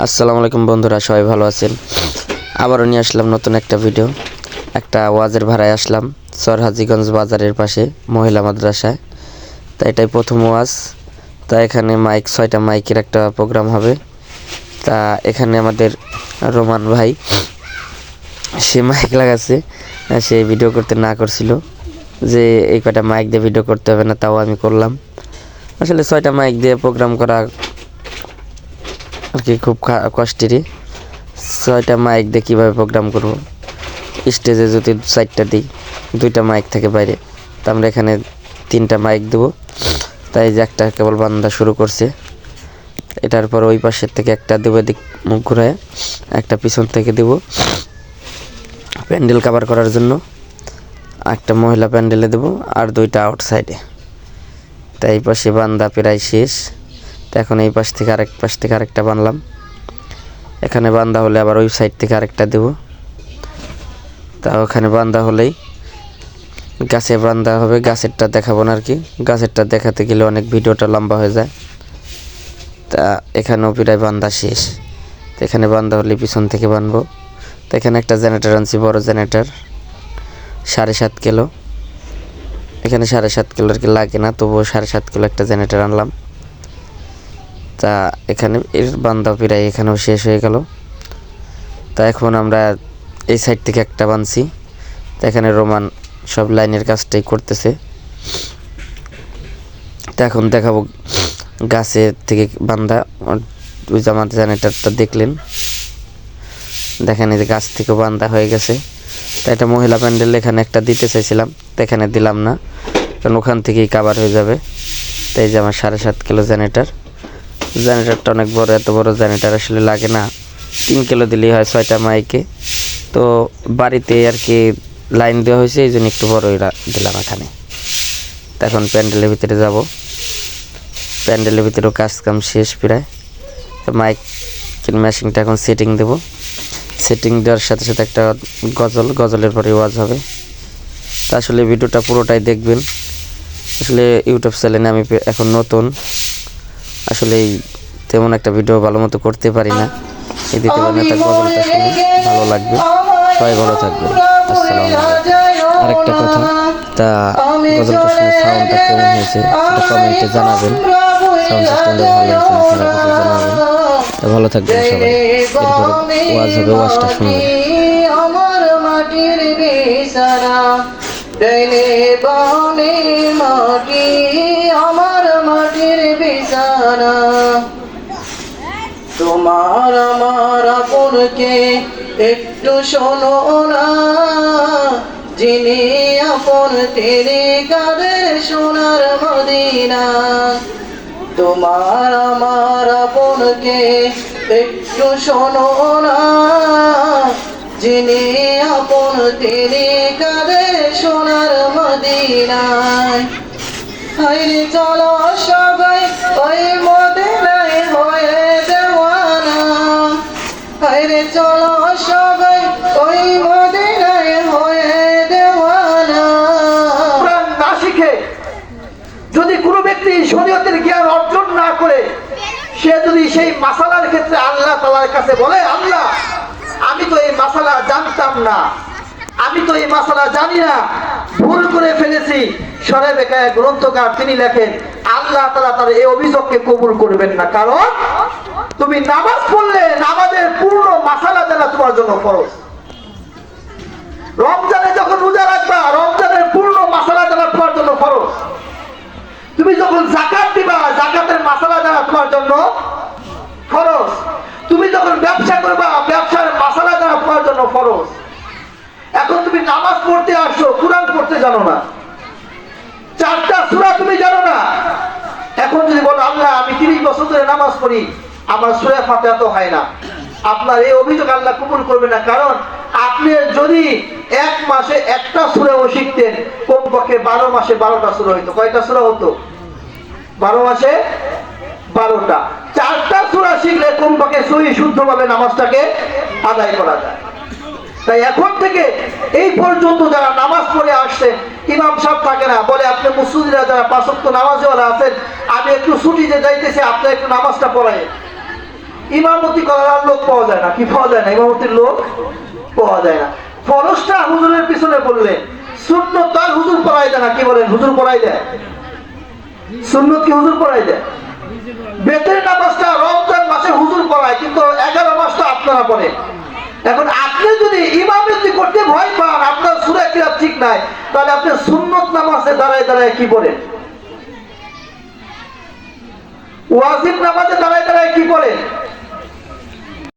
আসসালামু আলাইকুম বন্ধুরা, সবাই ভালো আছেন? আবারও নিয়ে আসলাম নতুন একটা ভিডিও একটা ওয়াজের ভাড়ায় আসলাম, সরহাজিগঞ্জ বাজারের পাশে, মহিলা মাদ্রাসায়। তা এটাই প্রথম ওয়াজ। তা এখানে মাইক ছয়টা মাইকের একটা প্রোগ্রাম হবে। তা এখানে আমাদের রোমান ভাই, সে মাইক লাগাচ্ছে, সে ভিডিও করতে না করছিল। যে এই কয়টা মাইক দিয়ে ভিডিও করতে হবে না, তাও আমি করলাম। আসলে ছয়টা মাইক দিয়ে প্রোগ্রাম করা আর কি খুব কষ্টেরই। ছয়টা মাইক দিয়ে কীভাবে প্রোগ্রাম করব? স্টেজে যদি চারটা দিই, দুইটা মাইক থাকে বাইরে, তা আমরা এখানে তিনটা মাইক দেবো। তাই যে একটা কেবল বান্দা শুরু করছে। এটার পর ওই পাশের থেকে একটা দেবো এদিক মুখ ঘুরায়, একটা পিছন থেকে দেব। প্যান্ডেল কাভার করার জন্য একটা মহিলা প্যান্ডেলে দেবো আর দুইটা আউটসাইডে তাই পাশে বান্দা প্রায় শেষ। তো এখন এই পাশ থেকে আরেক পাশ থেকে আরেকটা বানলাম। এখানে বান্দা হলে আবার ওই সাইড থেকে আরেকটা দেব। তা ওখানে বান্দা হলেই গাছে বান্দা হবে, গাছেরটা দেখাবো না আর কি। গাছেরটা দেখাতে গেলে অনেক ভিডিওটা লম্বা হয়ে যায়। তা এখানেও প্রায় বান্দা শেষ। তো এখানে বান্দা হলে পিছন থেকে বানবো। তো এখানে একটা জেনারেটার আনছি, বড় জেনারেটার। সাড়ে সাত কিলো। এখানে সাড়ে সাত কিলো আর কি লাগে না, তবুও সাড়ে সাত কিলো একটা জেনারেটার আনলাম। তা এখানে এর বান্দা প্রায় এখানেও শেষ হয়ে গেল। তা এখন আমরা এই সাইড থেকে একটা বানছি। তা এখানে রোমান সব লাইনের কাজটাই করতেছে। তা এখন দেখাবো গাছের থেকে বান্দা। ওই আমাদের জেনারেটারটা দেখলেন। দেখেন এই যে গাছ থেকে বান্দা হয়ে গেছে। তা এটা মহিলা প্যান্ডেল এখানে একটা দিতে চাইছিলাম। তো এখানে দিলাম না। কারণ ওখান থেকেই কাবার হয়ে যাবে। তাই যে আমার সাড়ে সাত কিলো জেনারেটার জেনারেটারটা অনেক বড়, এত বড় জেনারেটার আসলে লাগে না। তিন কিলো দিলেই হয় ছয়টা মাইকে। তো বাড়িতে আর কি লাইন দেওয়া হয়েছে, এই জন্য একটু বড়ই রা- দিলাম এখানে। তো এখন প্যান্ডেলের ভিতরে যাব। প্যান্ডেলের ভিতরেও কাজ কাম শেষ প্রায়। তো মাইক মেশিনটা এখন সেটিং দেব। সেটিং দেওয়ার সাথে সাথে একটা গজল, গজলের পরে ওয়াজ হবে। তা আসলে ভিডিওটা পুরোটাই দেখবেন। আসলে ইউটিউব চ্যানেলে আমি এখন নতুন। আসলে তেমন একটা ভিডিও ভালো মতো করতে পারি না। এই দিতে গজলটা শুনে ভালো লাগবে। সবাই ভালো থাকবে আসসালামু আরেকটা কথা, তা গজলটা শুনে সাউন্ডটা কেমন হয়েছে সেটা কমেন্টে জানাবেন। সাউন্ড সিস্টেমটা ভালো হয়েছে না খারাপ হয়েছে জানাবেন। তা ভালো থাকবেন সবাই। এরপরে ওয়াজ হবে, ওয়াজটা শুনবেন। আমার বিছানা তোমার আমার আপনকে একটু শোনো না। যিনি আপন, তিনি কাদের সোনার মদিনা। তোমার আমার আপনকে একটু শোনো না। যিনি আপন, তিনি কাদের সোনার মদিনায়। হাইরে চলো শরীয়তের জ্ঞান অর্জন না করে সে যদি সেই মাসালার ক্ষেত্রে আল্লাহ তালার কাছে বলে, আল্লাহ, আমি তো এই মাসালা জানতাম না, আমি তো এই মাসালা জানি না, ভুল করে ফেলেছি। গ্রন্থকার তিনি লেখেন, আল্লাহ তালা তার এই অভিযোগকে কবুল করবেন না, কারণ তুমি নামাজ পড়লে নামাজের পূর্ণ মাসালা জানা তোমার জন্য ফরজ। রমজানে যখন রোজা রাখবা, রমজানের পড়তে আসছো কোরআন পড়তে জানো না। চারটা সূরা তুমি জানো না। এখন যদি বলো, আল্লাহ, আমি তিরিশ বছর ধরে নামাজ পড়ি, আমার সুরা ফাতেহা তো হয় না। আপনার এই অভিযোগ আল্লাহ কবুল করবে না, কারণ আপনি যদি এক মাসে একটা সুরেও শিখতেন, কমপক্ষে বারো মাসে বারোটা সুরা হইতো। কয়টা সুরা হতো? বারো মাসে বারোটা। চারটা সুরা শিখলে কমপক্ষে সহি শুদ্ধভাবে নামাজটাকে আদায় করা যায়। তাই এখন থেকে পর্যন্ত যারা নামাজ পড়ে আসছে, ইমাম সাহেব থাকে না, বলে আপনি মুসুদিরা যারা পাঁচক্ত নামাজওয়ালা আছেন, আমি একটু ছুটিতে যাইতেছি, আপনি একটু নামাজটা পড়াই ইমামতি করার আর লোক পাওয়া যায় না, কি পাওয়া যায় না? ইমামতির লোক পাওয়া যায় না। ফরসটা হুজুরের পিছনে পড়লেন শূন্য তার হুজুর পড়াই দেয় না, কি বলেন, হুজুর পড়াই দেয়? সুন্নত কি হুজুর পড়াই দেয়? বেতের নামাজটা রমজান মাসে হুজুর পড়ায়, কিন্তু এগারো মাসটা আপনারা পড়ে এখন আপনি যদি ইমামতি করতে ভয় পান, আপনার সুরা কিরাত ঠিক নাই, তাহলে আপনি সুন্নত নামাজে দাঁড়ায় দাঁড়ায় কি বলেন? ওয়াজিব নামাজে দাঁড়ায় দাঁড়ায় কি পড়েন